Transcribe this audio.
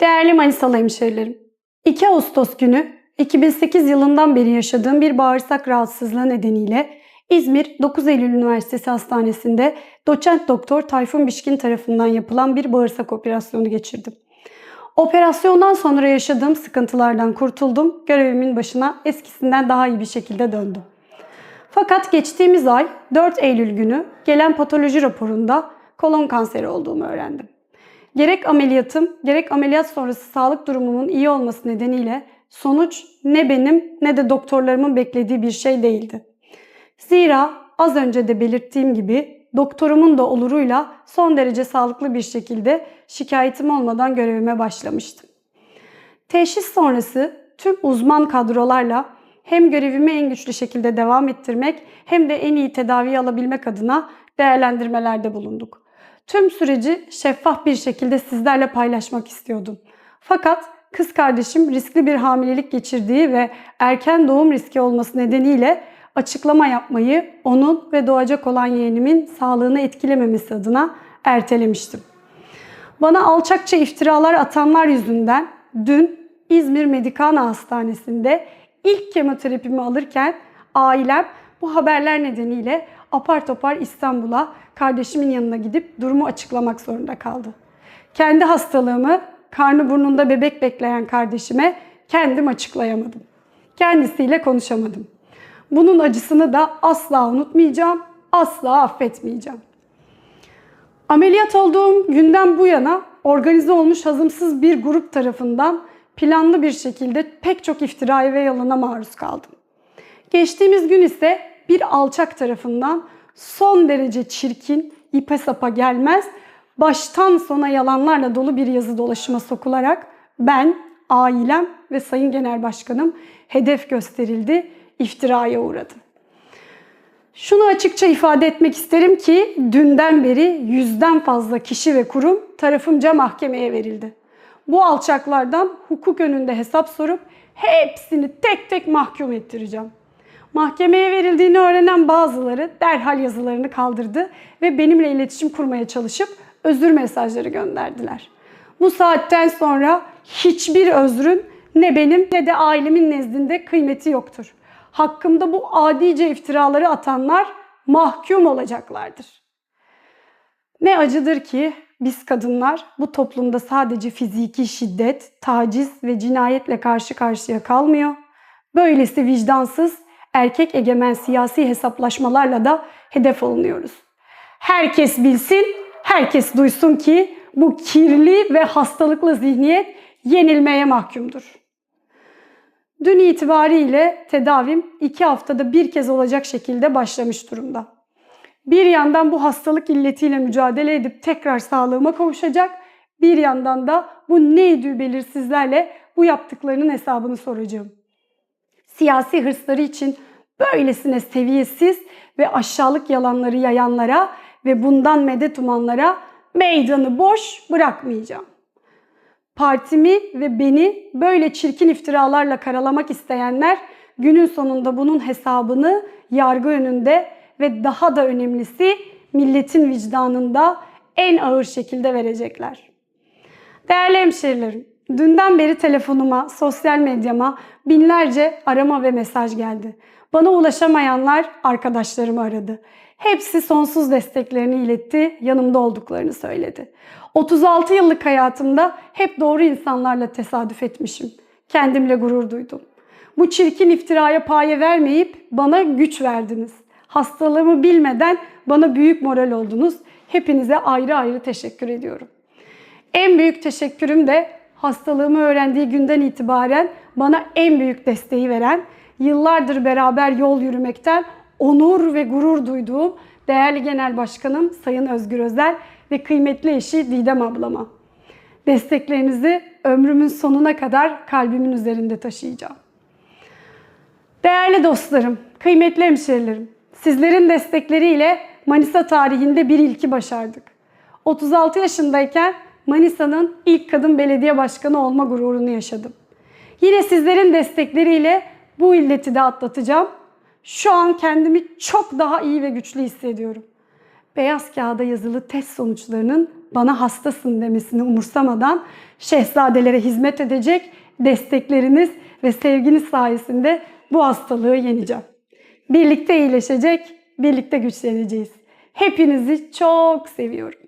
Değerli Manisalı hemşehrilerim, 2 Ağustos günü 2008 yılından beri yaşadığım bir bağırsak rahatsızlığı nedeniyle İzmir 9 Eylül Üniversitesi Hastanesi'nde doçent doktor Tayfun Bişkin tarafından yapılan bir bağırsak operasyonu geçirdim. Operasyondan sonra yaşadığım sıkıntılardan kurtuldum, görevimin başına eskisinden daha iyi bir şekilde döndüm. Fakat geçtiğimiz ay 4 Eylül günü gelen patoloji raporunda kolon kanseri olduğumu öğrendim. Gerek ameliyatım, gerek ameliyat sonrası sağlık durumumun iyi olması nedeniyle sonuç ne benim ne de doktorlarımın beklediği bir şey değildi. Zira az önce de belirttiğim gibi doktorumun da oluruyla son derece sağlıklı bir şekilde şikayetim olmadan görevime başlamıştım. Teşhis sonrası tüm uzman kadrolarla hem görevimi en güçlü şekilde devam ettirmek hem de en iyi tedavi alabilmek adına değerlendirmelerde bulunduk. Tüm süreci şeffaf bir şekilde sizlerle paylaşmak istiyordum. Fakat kız kardeşim riskli bir hamilelik geçirdiği ve erken doğum riski olması nedeniyle açıklama yapmayı onun ve doğacak olan yeğenimin sağlığını etkilememesi adına ertelemiştim. Bana alçakça iftiralar atanlar yüzünden dün İzmir Medikana Hastanesi'nde ilk kemoterapimi alırken ailem bu haberler nedeniyle apar topar İstanbul'a kardeşimin yanına gidip durumu açıklamak zorunda kaldı. Kendi hastalığımı karnı burnunda bebek bekleyen kardeşime kendim açıklayamadım. Kendisiyle konuşamadım. Bunun acısını da asla unutmayacağım, asla affetmeyeceğim. Ameliyat olduğum günden bu yana organize olmuş hazımsız bir grup tarafından planlı bir şekilde pek çok iftiraya ve yalana maruz kaldım. Geçtiğimiz gün ise bir alçak tarafından son derece çirkin, ipe sapa gelmez, baştan sona yalanlarla dolu bir yazı dolaşıma sokularak ben, ailem ve Sayın Genel Başkanım hedef gösterildi, iftiraya uğradı. Şunu açıkça ifade etmek isterim ki dünden beri yüzden fazla kişi ve kurum tarafımca mahkemeye verildi. Bu alçaklardan hukuk önünde hesap sorup hepsini tek tek mahkum ettireceğim. Mahkemeye verildiğini öğrenen bazıları derhal yazılarını kaldırdı ve benimle iletişim kurmaya çalışıp özür mesajları gönderdiler. Bu saatten sonra hiçbir özrün ne benim ne de ailemin nezdinde kıymeti yoktur. Hakkımda bu adice iftiraları atanlar mahkum olacaklardır. Ne acıdır ki biz kadınlar bu toplumda sadece fiziki şiddet, taciz ve cinayetle karşı karşıya kalmıyor. Böylesi vicdansız, erkek egemen siyasi hesaplaşmalarla da hedef olunuyoruz. Herkes bilsin, herkes duysun ki bu kirli ve hastalıklı zihniyet yenilmeye mahkumdur. Dün itibariyle tedavim iki haftada bir kez olacak şekilde başlamış durumda. Bir yandan bu hastalık illetiyle mücadele edip tekrar sağlığıma kavuşacak, bir yandan da bu neydi belirsizlerle bu yaptıklarının hesabını soracağım. Siyasi hırsları için böylesine seviyesiz ve aşağılık yalanları yayanlara ve bundan medet umanlara meydanı boş bırakmayacağım. Partimi ve beni böyle çirkin iftiralarla karalamak isteyenler günün sonunda bunun hesabını yargı önünde ve daha da önemlisi milletin vicdanında en ağır şekilde verecekler. Değerli hemşerilerim, dünden beri telefonuma, sosyal medyama binlerce arama ve mesaj geldi. Bana ulaşamayanlar arkadaşlarımı aradı. Hepsi sonsuz desteklerini iletti, yanımda olduklarını söyledi. 36 yıllık hayatımda hep doğru insanlarla tesadüf etmişim. Kendimle gurur duydum. Bu çirkin iftiraya paye vermeyip bana güç verdiniz. Hastalığımı bilmeden bana büyük moral oldunuz. Hepinize ayrı ayrı teşekkür ediyorum. En büyük teşekkürüm de hastalığımı öğrendiği günden itibaren bana en büyük desteği veren, yıllardır beraber yol yürümekten onur ve gurur duyduğum değerli genel başkanım Sayın Özgür Özel ve kıymetli eşi Didem ablama. Desteklerinizi ömrümün sonuna kadar kalbimin üzerinde taşıyacağım. Değerli dostlarım, kıymetli hemşerilerim, sizlerin destekleriyle Manisa tarihinde bir ilki başardık. 36 yaşındayken Manisa'nın ilk kadın belediye başkanı olma gururunu yaşadım. Yine sizlerin destekleriyle bu illeti de atlatacağım. Şu an kendimi çok daha iyi ve güçlü hissediyorum. Beyaz kağıda yazılı test sonuçlarının bana hastasın demesini umursamadan şehzadelere hizmet edecek destekleriniz ve sevginiz sayesinde bu hastalığı yeneceğim. Birlikte iyileşecek, birlikte güçleneceğiz. Hepinizi çok seviyorum.